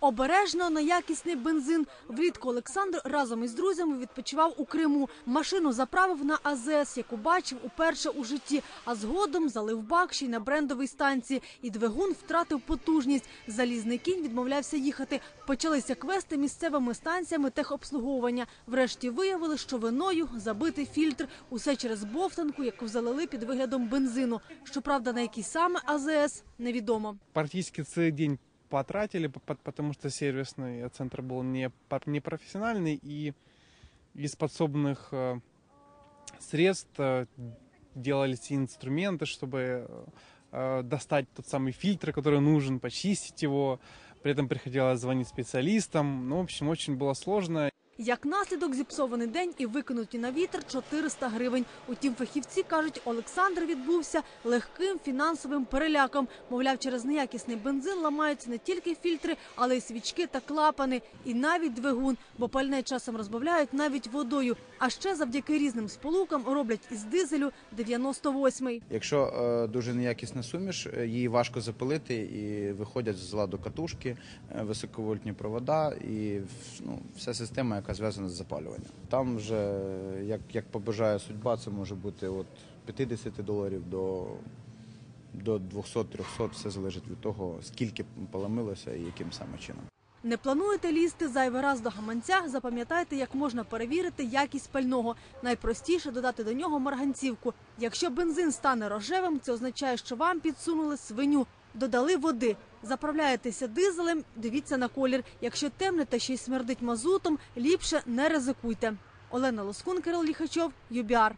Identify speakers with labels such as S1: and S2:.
S1: Обережно на якісний бензин. Влітку Олександр разом із друзями відпочивав у Криму. Машину заправив на АЗС, яку бачив уперше у житті. А згодом залив бак ще й на брендовій станції. І двигун втратив потужність. Залізний кінь відмовлявся їхати. Почалися квести місцевими станціями техобслуговування. Врешті виявили, що виною забитий фільтр. Усе через бовтанку, яку залили під виглядом бензину. Щоправда, на який саме АЗС невідомо.
S2: практически целый день потратили, по- по- потому что сервисный центр был не, не профессиональный, и из подсобных э, средств э, делались инструменты, чтобы э, достать тот самый фильтр, который нужен, почистить его. При этом приходилось звонить специалистам. Ну, в общем, очень было сложно.
S1: Як наслідок зіпсований день і викинуті на вітер 400 гривень. Утім, фахівці кажуть, Олександр відбувся легким фінансовим переляком. Мовляв, через неякісний бензин ламаються не тільки фільтри, але й свічки та клапани, і навіть двигун, бо пальне часом розбавляють навіть водою. А ще завдяки різним сполукам роблять із дизелю 98-й.
S3: Якщо е, дуже неякісна суміш, е, її важко запилити і виходять з ладу катушки, е, високовольтні провода і ну, вся система, яка зв'язана з запалюванням. Там вже як, як побажає судьба, це може бути від 50 доларів до, до 200-300, все залежить від того, скільки поламилося і яким саме чином.
S1: Не плануєте лізти зайвий раз до гаманця? Запам'ятайте, як можна перевірити якість пального. Найпростіше додати до нього марганцівку. Якщо бензин стане рожевим, це означає, що вам підсунули свиню. Додали води. Заправляєтеся дизелем, дивіться на колір. Якщо темне та ще й смердить мазутом, ліпше не ризикуйте. Олена Лоскун, Кирил Ліхачов, ЮБІАР.